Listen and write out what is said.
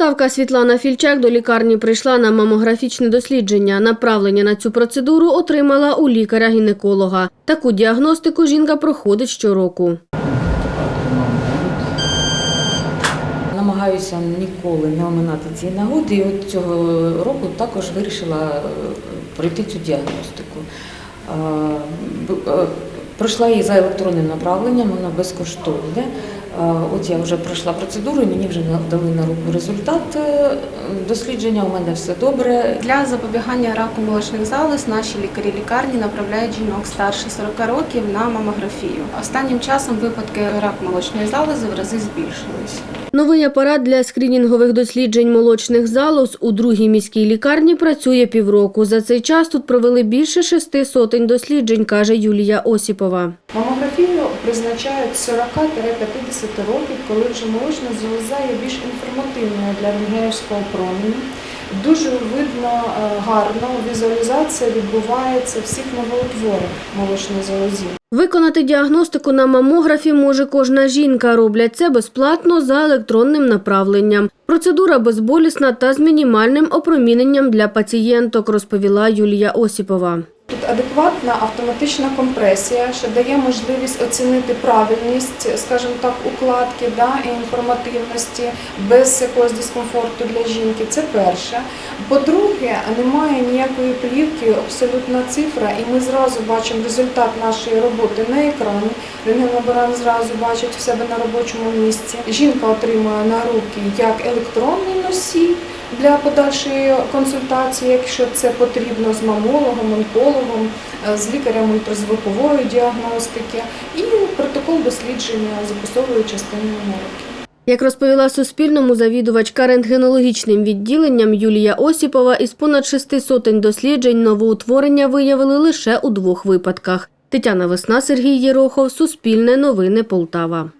Полтавка Світлана Фільчак до лікарні прийшла на мамографічне дослідження. Направлення на цю процедуру отримала у лікаря-гінеколога. Таку діагностику жінка проходить щороку. Намагаюся ніколи не оминати цієї нагоди. І от цього року також вирішила е, пройти цю діагностику. Е, е, Пройшла її за електронним направленням, воно безкоштовне. Е, от я вже пройшла процедуру, і мені вже дали на руку результат е, дослідження. У мене все добре. Для запобігання раку молочних залоз наші лікарі лікарні направляють жінок старше 40 років на мамографію. Останнім часом випадки раку молочної залози в рази збільшились. Новий апарат для скринінгових досліджень молочних залоз у другій міській лікарні працює півроку. За цей час тут провели більше шести сотень досліджень, каже Юлія Осіпова. Мамографію призначають 40-50 30 років, коли вже молочна залоза є більш інформативною для рентгенівського проміння. Дуже видно е, гарно візуалізація відбувається всіх новоутворень молочної залозі. Виконати діагностику на мамографі може кожна жінка. Роблять це безплатно за електронним направленням. Процедура безболісна та з мінімальним опроміненням для пацієнток, розповіла Юлія Осіпова. Адекватна автоматична компресія, що дає можливість оцінити правильність, скажімо так, укладки да, і інформативності без якогось дискомфорту для жінки. Це перше. По-друге, немає ніякої плівки, абсолютна цифра, і ми зразу бачимо результат нашої роботи на екрані. Рентгенлаборант зразу бачить в себе на робочому місці. Жінка отримує на руки як електронний носій для подальшої консультації, якщо це потрібно з мамологом, онкологом, е, з лікарем ультразвукової діагностики, і протокол дослідження записової частини нейроки. Як розповіла Суспільному завідувачка рентгенологічним відділенням Юлія Осіпова, із понад шести сотень досліджень новоутворення виявили лише у двох випадках. Тетяна Весна, Сергій Єрохов, Суспільне новини Полтава.